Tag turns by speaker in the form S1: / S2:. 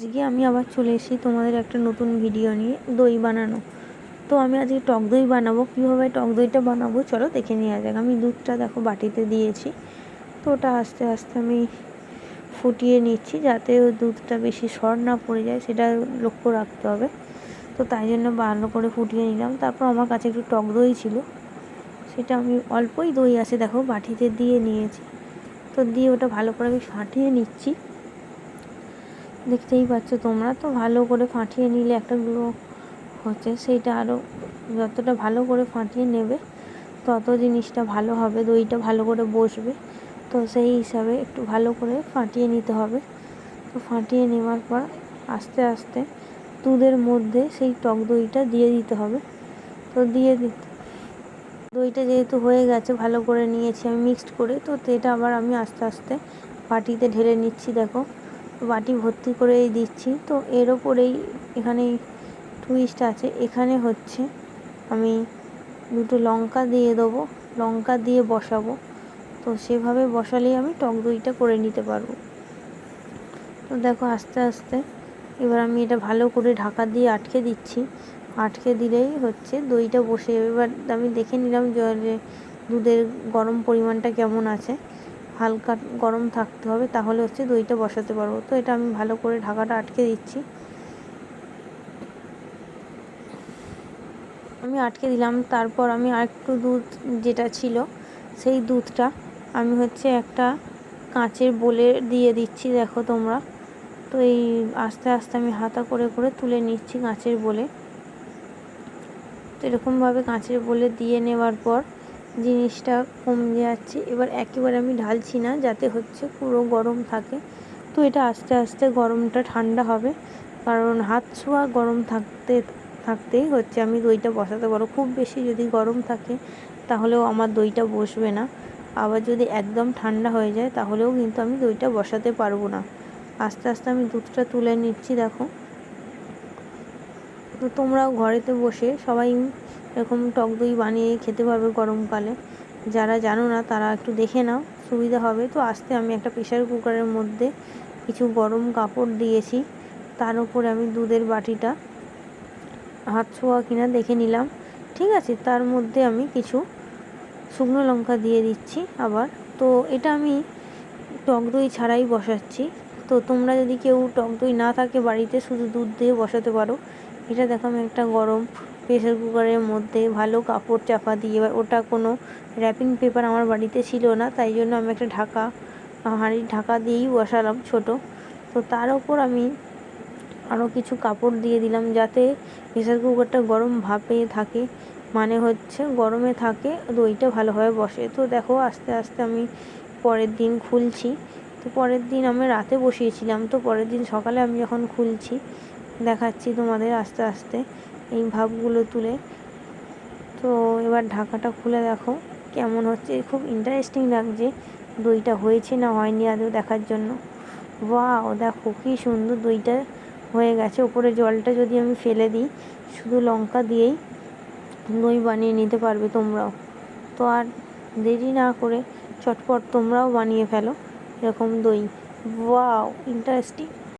S1: আজকে আমি আবার চলে এসেছি তোমাদের একটা নতুন ভিডিও নিয়ে, দই বানানো। তো আমি আজকে টক দই বানাবো। কীভাবে টক দইটা বানাবো চলো দেখে নেওয়া যাক। আমি দুধটা দেখো বাটিতে দিয়েছি। তো ওটা আস্তে আস্তে আমি ফুটিয়ে নিচ্ছি যাতে দুধটা বেশি সর না পড়ে যায়, সেটা লক্ষ্য রাখতে হবে। তো তাই জন্য ভালো করে ফুটিয়ে নিলাম। তারপর আমার কাছে একটু টক দই ছিল। সেটা আমি অল্পই দই আছে, দেখো বাটিতে দিয়ে নিয়েছি। তো দিয়ে ওটা ভালো করে আমি ফাটিয়ে নিচ্ছি। দেখতেই পাচ্ছ, তোমরা তো ভালো করে ফাটিয়ে নিলে একটা গুঁড়ো হচ্ছে, সেইটা আরও যতটা ভালো করে ফাটিয়ে নেবে, তত জিনিসটা ভালো হবে, দইটা ভালো করে বসবে। তো সেই হিসাবে একটু ভালো করে ফাটিয়ে নিতে হবে। তো ফাটিয়ে নেওয়ার পর আস্তে আস্তে দুধের মধ্যে সেই টক দইটা দিয়ে দিতে হবে। তো দিয়ে দিতে দইটা যেহেতু হয়ে গেছে, ভালো করে নিয়েছি আমি মিক্সড করে, তো এটা আবার আমি আস্তে আস্তে বাটিতে ঢেলে নিচ্ছি, দেখো। বাটি ভর্তি করেই দিচ্ছি। তো এর ওপরেই এখানে টুইস্ট আছে। এখানে হচ্ছে আমি দুটো লঙ্কা দিয়ে দেবো। লঙ্কা দিয়ে বসাবো। তো সেভাবে বসালেই আমি টক দইটা করে নিতে পারব। তো দেখো আস্তে আস্তে এবার আমি এটা ভালো করে ঢাকা দিয়ে আটকে দিচ্ছি। আটকে দিলেই হচ্ছে দইটা বসে এবার আমি দেখে নিলাম জলে দুধের গরম পরিমাণটা কেমন আছে। হালকা গরম থাকতে হবে, তাহলে হচ্ছে দইটা বসাতে পারব। তো এটা আমি ভালো করে ঢাকাটা আটকে দিচ্ছি। আমি আটকে দিলাম, তারপর আমি আরেকটু দুধ যেটা ছিল, সেই দুধটা আমি হচ্ছে একটা কাঁচের বোলে দিয়ে দিচ্ছি, দেখো তোমরা। তো এই আস্তে আস্তে আমি হাতা করে করে তুলে নিচ্ছি কাঁচের বোলে। তো এরকমভাবে কাঁচের বোলে দিয়ে নেওয়ার পর জিনিসটা কমে যাচ্ছে। এবার একেবারে আমি ঢালছি না, যাতে হচ্ছে পুরো গরম থাকে। তো এটা আস্তে আস্তে গরমটা ঠান্ডা হবে। কারণ হাত ছোঁয়া গরম থাকতে, থাকতেই হচ্ছে। আমি দইটা বসাতে পারো খুব বেশি যদি গরম থাকে, তাহলেও আমার দইটা বসবে না। আবার যদি একদম ঠান্ডা হয়ে যায়, তাহলেও কিন্তু আমি দইটা বসাতে পারব না। আস্তে আস্তে আমি দুধটা তুলে নিচ্ছি, দেখো। তো তোমরাও ঘরেতে বসে সবাই এরকম টক দই বানিয়ে খেতে পারবে গরমকালে যারা জানো না, তারা একটু দেখে নাও, সুবিধা হবে। তো আস্তে আমি একটা প্রেশার কুকারের মধ্যে কিছু গরম কাপড় দিয়েছি। তার উপরে আমি দুধের বাটিটা হাত ছোঁয়া কিনা দেখে নিলাম। ঠিক আছে, তার মধ্যে আমি কিছু শুকনো লঙ্কা দিয়ে দিচ্ছি আবার। তো এটা আমি টক দই ছাড়াই বসাচ্ছি। তো তোমরা যদি কেউ টক দই না থাকে বাড়িতে, শুধু দুধ দিয়ে বসাতে পারো। এটা দেখো আমি একটা গরম প্রেসার কুকারের মধ্যে ভালো কাপড় চাপা দিয়ে, এবার ওটা কোনো র্যাপিং পেপার আমার বাড়িতে ছিল না, তাই জন্য আমি একটা ঢাকা, হাঁড়ির ঢাকা দিয়েই বসালাম ছোট। তো তার ওপর আমি আরও কিছু কাপড় দিয়ে দিলাম যাতে প্রেসার কুকারটা গরম ভাপে থাকে মানে হচ্ছে গরমে থাকে, দইটা ভালোভাবে বসে। তো দেখো আস্তে আস্তে আমি পরের দিন খুলছি। তো পরের দিন আমি রাতে বসিয়েছিলাম, তো পরের দিন সকালে আমি যখন খুলছি, দেখাচ্ছি তোমাদের আস্তে আস্তে। এই ভাবগুলো তুলে। তো এবার ঢাকাটা খুলে দেখো কেমন হচ্ছে। খুব ইন্টারেস্টিং লাগছে দইটা হয়েছে না হয়নি আদৌ দেখার জন্য। ওয়াও দেখো কী সুন্দর দইটা হয়ে গেছে। ওপরে জলটা যদি আমি ফেলে দিই, শুধু লঙ্কা দিয়েই দই বানিয়ে নিতে পারবে তোমরাও। তো আর দেরি না করে চটপট তোমরাও বানিয়ে ফেলো এরকম দই। Wow interesting